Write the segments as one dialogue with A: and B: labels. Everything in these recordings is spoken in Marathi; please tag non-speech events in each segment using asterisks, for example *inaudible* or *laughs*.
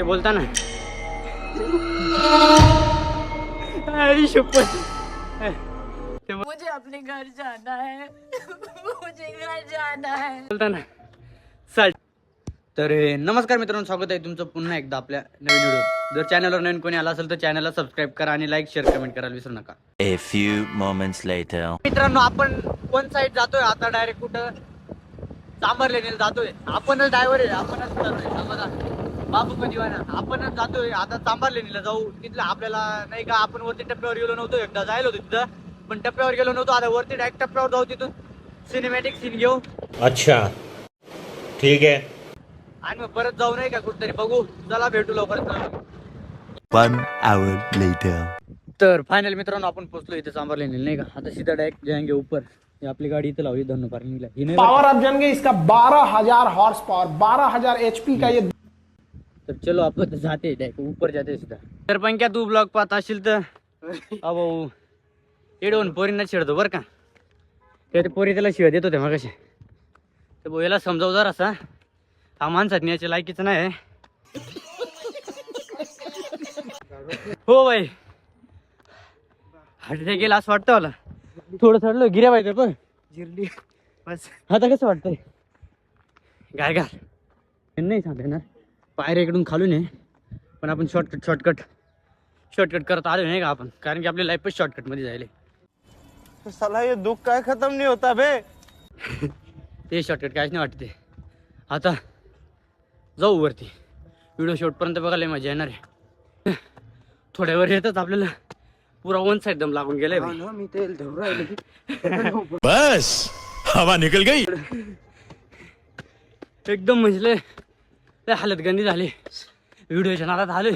A: ते बोलता ना. आई शपथ. ते बोल-
B: मुझे अपने घर जाना है। मुझे घर जाना है।
A: बोलता ना. चल. तर हे, नमस्कार मित्रांनो स्वागत आहे तुमचं पुन्हा एकदा आपल्या नवीन व्हिडिओ जर चॅनलवर नवीन कोणी आला असेल तर चॅनलला सबस्क्राईब करा आणि लाईक शेअर कमेंट करायला विसरू नका.
C: A few moments later.
A: मित्रांनो आपण वन साईड जातोय? आता डायरेक्ट कुठं? चांबर लेणीला जातोय. आपणच ड्रायव्हर आहे आपणच. समाधान. बाबू कधी आपणच जातोय. आता चांबार लेणीला जाऊ. तिथलं आपल्याला नाही का आपण वरती टप्प्यावर गेलो नव्हतो. एकदा जायला होतो तिथं. पण टप्प्यावर गेलो नव्हतो. आता वरती डायरेक्ट टप्प्यावर जाऊ तिथून. सिनेमॅटिक सीन घेऊ.
D: अच्छा. ठीक है
A: आणि मग परत जाऊ नाही का कुठतरी. बघू. चला भेटू लवकरच.
C: One hour later.
A: तर फायनल मित्रांनो आपण पोहोचलो इथे चांबार लेणीला नाही का? आता सीधा डायरेक्ट जाएंगे ऊपर. ही आपली गाडी इथं लावली धनु पार्किंगला ही नाही
E: पावर आप जानेंगे इसका हजार हॉर्स पावर हजार एचपी का ये
A: तर चलो आपण जाते डायरेक्ट ऊपर जाते सीधा तर पण क्या तू ब्लॉग पाहत असशील तर. *laughs* अहो एडवून पोरींना छेडतो बरं का. ते पोरी त्याला शिवाय देत होते मग कसे तर भाऊ याला समजाव जरा असा हा माणसात न्यायच्या लायकीचं नाही. हो बाई. अटॅक गेला असं वाटतं मला. थोडं चढलो गिऱ्या पाहिजे पण जिरली. बस. आता कसं वाटतंय? गाय गार नाही सांगता येणार पायऱ्या इकडून खालून आहे पण आपण शॉर्टकट शॉर्टकट शॉर्टकट करत आलो नाही का आपण? कारण की आपली लाईफच शॉर्टकटमध्ये जायले.
D: साला ये दुख का खत्म नहीं होता बे *laughs*
A: ते शॉर्टकट काहीच नाही वाटते आता जाऊ वरती. व्हिडिओ शेवटपर्यंत बघायला मजा येणार आहे. *laughs* थोड्या वर येतच आपल्याला. पुरा वन साईड दम लागून गेलाय भाई.
D: बस हवा निकल गई. *laughs*
A: एकदम म्हणजे लय हालत गंदी झाली. व्हिडिओच्या नादात आले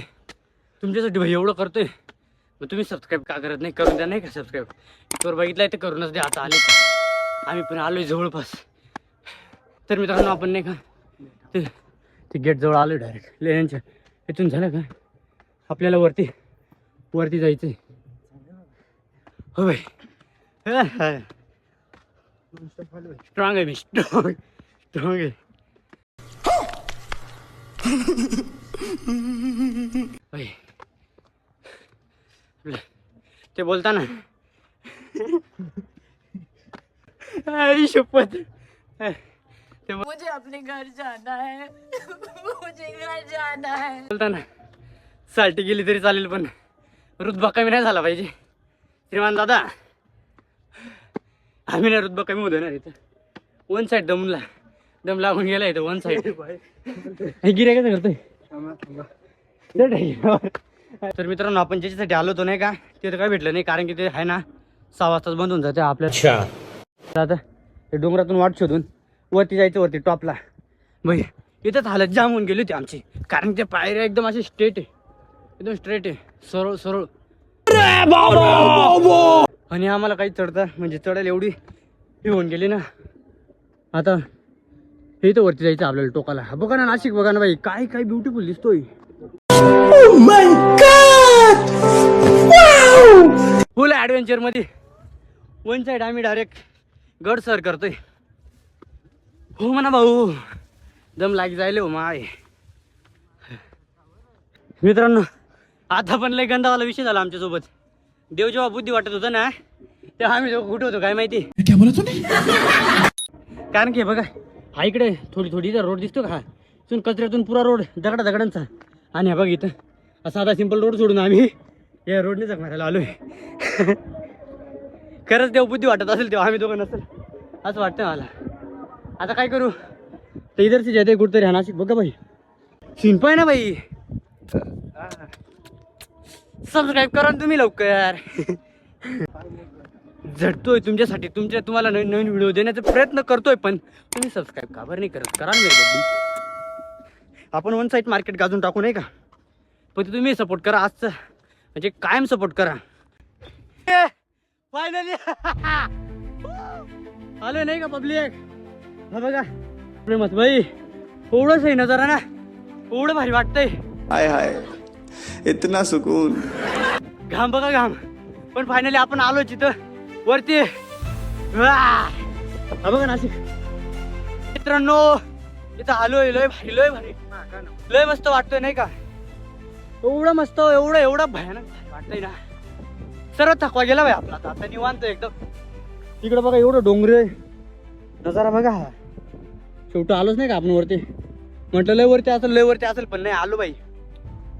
A: तुमच्यासाठी भाई एवढं करतोय. मग तुम्ही सबस्क्राईब का करत नाही? करून द्या नाही का सबस्क्राईब तर बघितलंय ते करूनच द्या आता आले आम्ही पण आलोय जवळपास. तर मित्रांनो आपण नाही का ते ते गेट जवळ आलोय डायरेक्ट लेण्यांच्या इथून झालं का? आपल्याला वरती वरती जायचंय. हो भाई. स्ट्रॉंग आहे मी स्ट्रॉंग स्ट्रॉंग आहे. ते बोलता ना. आई शपथ. ते बोल-
B: मुझे अपने घर जाना है। *laughs* मुझे घर जाना है।
A: बोलता ना. साल्टी गेली तरी चालेल पण. रुतबा कमी नाही झाला पाहिजे. श्रीमान दादा. आम्ही ना रुतबा कमी होऊ देणार इथं. वन साईड दमला दम लागून गेला इथं वन साईड हे गिऱ्या कसं करतोय. तर मित्रांनो आपण ज्याच्यासाठी आलो होतो नाही का ते तर काय भेटलं नाही कारण की ते आहे ना सहा वाजताच बंद होऊन जाते आपल्या
D: अच्छा.
A: आता ते डोंगरातून वाट शोधून वरती जायचं वरती टॉपला. भाई इथंच हालत जाम होऊन गेली होती आमची. कारण ते पायऱ्या एकदम असे स्ट्रेट आहे. एकदम स्ट्रेट आहे. सरळ सरळ. आणि आम्हाला काही चढता म्हणजे चढायला एवढी हे होऊन गेली ना. आता हे तर वरती जायचं आपल्याला टोकाला. हा बघा ना नाशिक बघा ना बाई काय काय ब्युटिफुल दिसतोय. फुल ॲडव्हेंचरमध्ये. वन साईड आम्ही डायरेक्ट गड सर करतोय. हो म्हणा भाऊ. दम लागी जायले हो माय. मित्रांनो आता पण लय गंधावाला विषय झाला आमच्यासोबत. देव जेव्हा बुद्धी वाटत होतं ना तेव्हा आम्ही कुठे होतो काय माहिती? कारण की बघा हा इकडे थोडी थोडी इथं रोड दिसतो का? हा. इथून कचऱ्यातून पुरा रोड दगडा दगडांचा. आणि हा बघ इथं असा साधा सिंपल रोड सोडून आम्ही या रोडने जग मारायला आलोय. *laughs* खरंच देव बुद्धी वाटत असेल तेव्हा आम्ही दोघं नसेल. असं वाटतं मला. आता काय करू? तर इधरची जाते कुठतरी हा नाशिक बघा बाई. सीन पाय ना बाई. सबस्क्राईब करा तुम्ही लवकर. *laughs* झटतोय तुमच्यासाठी. तुमच्या तुम्हाला नवीन नवीन व्हिडिओ देण्याचा प्रयत्न करतोय पण तुम्ही सबस्क्राईब का बरं नाही करत? करा ना बद्दल आपण वन साईड मार्केट गाजून टाकू नाही का? पण तुम्ही सपोर्ट करा आजचं. म्हणजे कायम सपोर्ट करा. फायनली *laughs* आलोय नाही का पब्लिक हा बघा. प्रेमत बाई. एवढं सही नजर ना. एवढं भारी वाटतंय.
F: हाय हाय. इतना सुकून.
A: घाम बघा घाम. पण फायनली आपण आलो तिथं. वरती. बघा नाशिक. मित्रांनो इथं आलोय लय भारी लय भारी. लय मस्त वाटतोय नाही का? एवढं मस्त एवढं एवढं भयानक वाटतंय ना. सर्व थकवा गेला बाई आपला. आता आता निवांत एकदम. तिकडं बघा एवढं डोंगर आहे. नजारा बघा. हा शेवटी आलोच नाही का आपण वरती? म्हटलं लय वरती असेल लय वरती असेल पण नाही आलो बाई.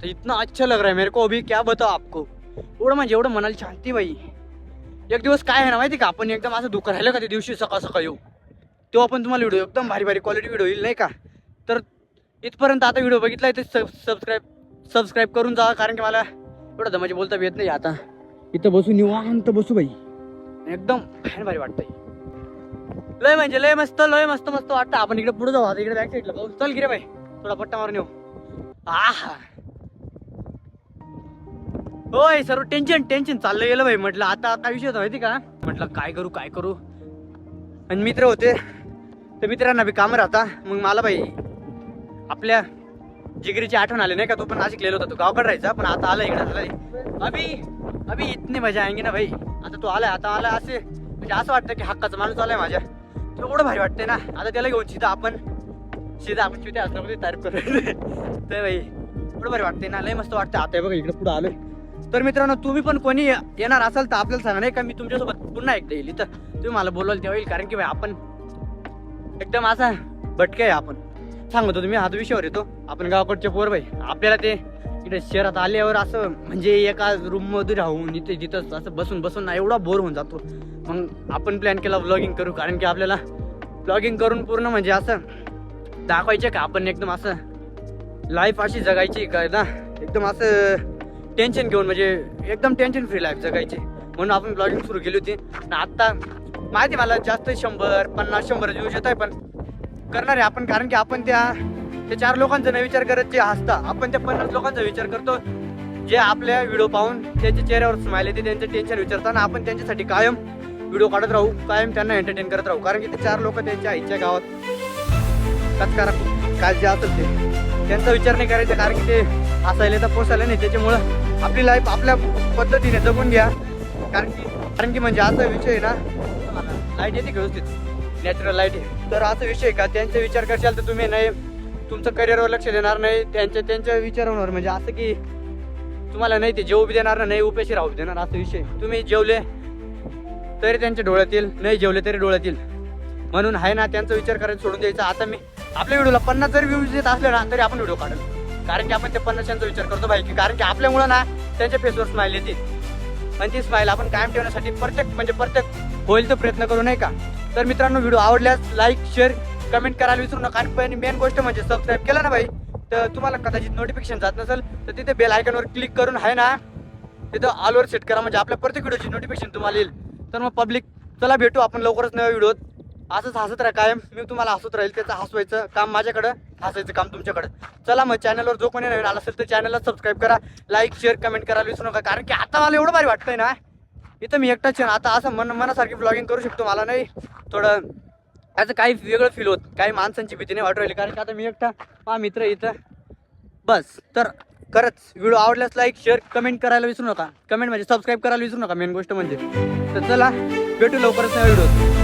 A: तर इतना अच्छा लग रहा है मेरे को. अभी क्या बताओ आपको? एवढं म्हणजे एवढं मनाला शांती बाई. एक दिवस काय आहे ना माहिती का? आपण एकदम असं दुःख राहिलं का त्या दिवशी सकाळ सकाळ येऊ? तो आपण तुम्हाला व्हिडिओ एकदम भारी भारी क्वालिटी व्हिडिओ येईल नाही का? तर इथपर्यंत आता व्हिडिओ बघितला आहे ते सबस्क्राईब सबस्क्राईब करून जा कारण की मला एवढं दमाचे बोलता येत नाही आता. इथं बसू निवांत बसू बाई. एकदम फॅन भारी वाटतंय. लय म्हणजे लय मस्त लय मस्त मस्त वाटतं. आपण इकडे पुढे जाऊ आता इकडे बॅक साईडला पाहू. चल गिरे बाई थोडा पट्टा मारून येऊ. आहा. होय सर्व टेन्शन टेन्शन चाललं गेलं भाई म्हटलं आता काय विषय होता माहिती का? म्हटलं काय करू काय करू? आणि मित्र होते. तर मित्रांना बी कामं राहता. मग मला भाई आपल्या जिगरीची आठवण आली नाही का? तो पण नाशिक गेलो होता. तो गावकडे राहायचा पण आता आला इकडे आलाय अभि अभि इतनी मजा आएंगे ना भाई. आता तो आलाय आता आला असे. म्हणजे असं वाटतं की हक्काचा माणूस आलाय माझ्या. तर एवढं भारी वाटतंय ना. आता त्याला घेऊन सीधा आपण सीधा आपण तिथे असल्यामध्ये तारीफ करू *laughs* तर भाई एवढं भारी वाटतंय ना. लय मस्त वाटतं आता बघ बघा इकडे पुढे आलोय. तर मित्रांनो तुम्ही पण कोणी येणार असाल तर आपल्याला सांगा. नाही का मी तुमच्यासोबत पुन्हा एकदा येईल इथं. तुम्ही मला बोलवाल तेव्हा येईल कारण की भाई आपण एकदम असा भटके आहे आपण. सांगतो तुम्ही हात विषयावर येतो. आपण गावाकडचे पोर भाई आपल्याला ते इकडे शहरात आल्यावर असं म्हणजे एका रूममध्ये राहून इथे तिथंच असं बसून बसून ना एवढा बोर होऊन जातो. मग आपण प्लॅन केला व्लॉगिंग करू कारण की आपल्याला व्लॉगिंग करून पूर्ण म्हणजे असं दाखवायचे का? आपण एकदम असं लाईफ अशी जगायची काय ना एकदम असं टेन्शन घेऊन म्हणजे एकदम टेन्शन फ्री लाईफ जगायची. म्हणून आपण ब्लॉगिंग सुरू केली होती. आणि आत्ता माहिती मला जास्त शंभर पन्नास शंभर व्ह्यूज येत आहे पण करणार आहे आपण. कारण की आपण त्या त्या चार लोकांचा नाही विचार करत जे हसता आपण त्या पन्नास लोकांचा विचार करतो. जे आपल्या व्हिडिओ पाहून त्यांच्या चेहऱ्यावर स्माईल येते त्यांचं टेन्शन विचारताना आपण त्यांच्यासाठी कायम व्हिडिओ काढत राहू कायम त्यांना एंटरटेन करत राहू. कारण की ते चार लोक त्यांच्या आईच्या गावात कचकारा काय जे ते त्यांचा विचार नाही करायचा कारण की ते हसायला तर पोसायला नाही. त्याच्यामुळं आपली लाईफ आपल्या पद्धतीने जगून घ्या. कारण की कारण की म्हणजे असा विषय आहे ना लाइट येते व्यवस्थित? नॅचरल लाइट आहे. तर असा विषय का? त्यांचा विचार करशाल तर तुम्ही नाही तुमचं करिअरवर लक्ष देणार नाही. त्यांच्या त्यांच्या विचारावर म्हणजे असं की तुम्हाला नाही ते जेवू बी देणार ना, नाही उपेशी राहू देणार असा विषय तुम्ही जेवले तरी त्यांच्या डोळ्यात येईल नाही जेवले तरी डोळ्यात येईल म्हणून आहे ना त्यांचा विचार करायला सोडून द्यायचा. आता मी आपल्या व्हिडिओला पन्नास जरी व्ह्यूज येत असले ना तरी आपण व्हिडिओ काढू कारण की आपण त्या पन्नासांचा विचार करतो भाई की कारण की आपल्यामुळं ना त्यांच्या फेसवर स्माईल येते. आणि ती स्माईल आपण कायम ठेवण्यासाठी प्रत्येक म्हणजे प्रत्येक होईल तो प्रयत्न करू नाही का? तर मित्रांनो व्हिडिओ आवडल्यास लाईक शेअर कमेंट करायला विसरू नका. आणि मेन गोष्ट म्हणजे सबस्क्राईब केलं ना भाई तर तुम्हाला कदाचित नोटिफिकेशन जात नसेल तर तिथे बेल आयकॉनवर क्लिक करून आहे ना तिथं ऑलवर सेट करा. म्हणजे आपल्या प्रत्येक व्हिडिओची नोटिफिकेशन तुम्हाला येईल. तर मग पब्लिक चला भेटू आपण लवकरच नव्या व्हिडिओत असंच हसत राहा कायम. मी तुम्हाला हसत राहील त्याचं हसवायचं काम माझ्याकडं हसायचं काम तुमच्याकडं. चला मग चॅनलवर जो कोणी नवीन आला असेल तर चॅनलला सबस्क्राईब करा. लाईक शेअर कमेंट करायला विसरू नका. कारण की आता मला एवढं भारी वाटतंय ना. इथं मी एकटाच छान आता असं मन मनासारखी ब्लॉगिंग करू शकतो मला नाही. थोडं असं काही वेगळं फील होत. काही माणसांची भीती नाही वाटू राहिली. कारण की आता मी एकटा हा मित्र इथं. बस. तर खरंच व्हिडिओ आवडल्यास लाईक शेअर कमेंट करायला विसरू नका. कमेंट म्हणजे सबस्क्राईब करायला विसरू नका. मेन गोष्ट म्हणजे. तर चला भेटू लवकरच नाही व्हिडिओ